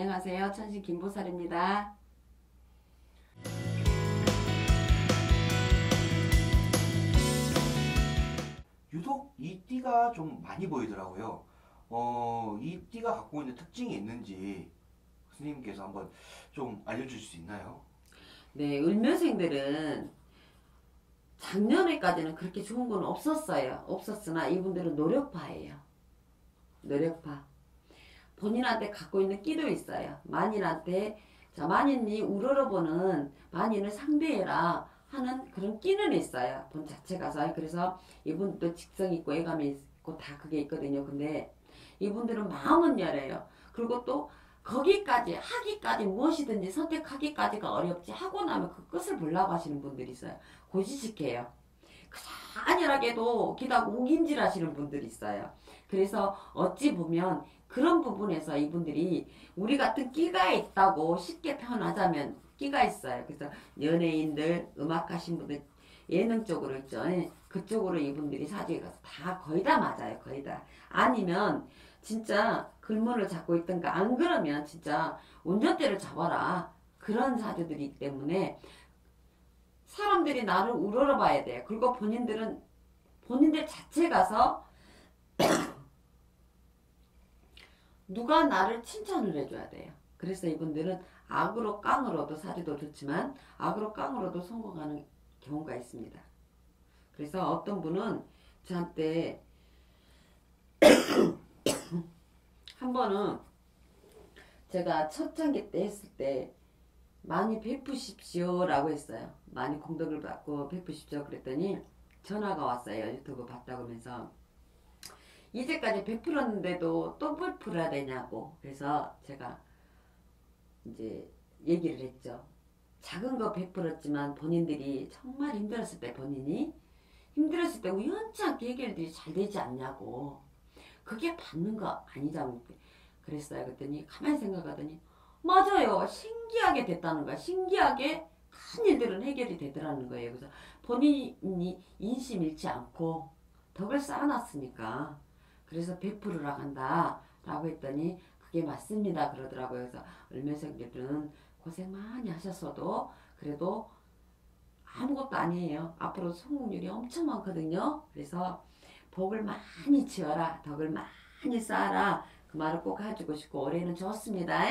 안녕하세요. 천신 김보살입니다. 유독 이 띠가 좀 많이 보이더라고요. 어, 이 띠가 갖고 있는 특징이 있는지 스님께서 한번 좀 알려주실 수 있나요? 네, 을묘생들은 작년에까지는 그렇게 좋은 건 없었어요. 없었으나 이분들은 노력파예요. 노력파. 본인한테 갖고 있는 끼도 있어요. 만인한테 자 만인이 우러러보는 만인을 상대해라 하는 그런 끼는 있어요. 본 자체가서 그래서 이분도 직성 있고 애감이 있고 다 그게 있거든요. 근데 이분들은 마음은 열어요. 그리고 또 거기까지 하기까지 무엇이든지 선택하기까지가 어렵지 하고 나면 그 끝을 보려고 하시는 분들이 있어요. 고지식해요. 안일하게도 기다고 옥인질 하시는 분들이 있어요. 그래서 어찌 보면 그런 부분에서 이분들이 우리 같은 끼가 있다고 쉽게 표현하자면 끼가 있어요. 그래서 연예인들, 음악하신 분들, 예능 쪽으로 있죠. 예, 그쪽으로 이분들이 사주에 가서 다 거의 다 맞아요. 거의 다. 아니면 진짜 글문을 잡고 있던가 안 그러면 진짜 운전대를 잡아라. 그런 사주들이 있기 때문에 사람들이 나를 우러러 봐야 돼요. 그리고 본인들은 본인들 자체 가서 누가 나를 칭찬을 해줘야 돼요. 그래서 이분들은 악으로 깡으로도 사주도 좋지만 악으로 깡으로도 성공하는 경우가 있습니다. 그래서 어떤 분은 저한테 한 번은 제가 첫 장기 때 했을 때 많이 베푸십시오 라고 했어요. 많이 공덕을 받고 베푸십시오 그랬더니 전화가 왔어요. 유튜브 봤다고 하면서 이제까지 베풀었는데도 또 베풀어야 되냐고 그래서 제가 이제 얘기를 했죠. 작은 거 베풀었지만 본인들이 정말 힘들었을 때 본인이 힘들었을 때 우연치 않게 해결들이 잘 되지 않냐고 그게 받는 거 아니냐고 그랬어요. 그랬더니 가만히 생각하더니 맞아요. 신기하게 됐다는 거야. 신기하게 큰 일들은 해결이 되더라는 거예요. 그래서 본인이 인심 잃지 않고 덕을 쌓아놨으니까 그래서 베풀으라 한다 라고 했더니 그게 맞습니다 그러더라고요. 그래서 을면생들은 고생 많이 하셨어도 그래도 아무것도 아니에요. 앞으로 성공률이 엄청 많거든요. 그래서 복을 많이 지어라. 덕을 많이 쌓아라. 그 말을 꼭 해주고 싶고 올해는 좋습니다.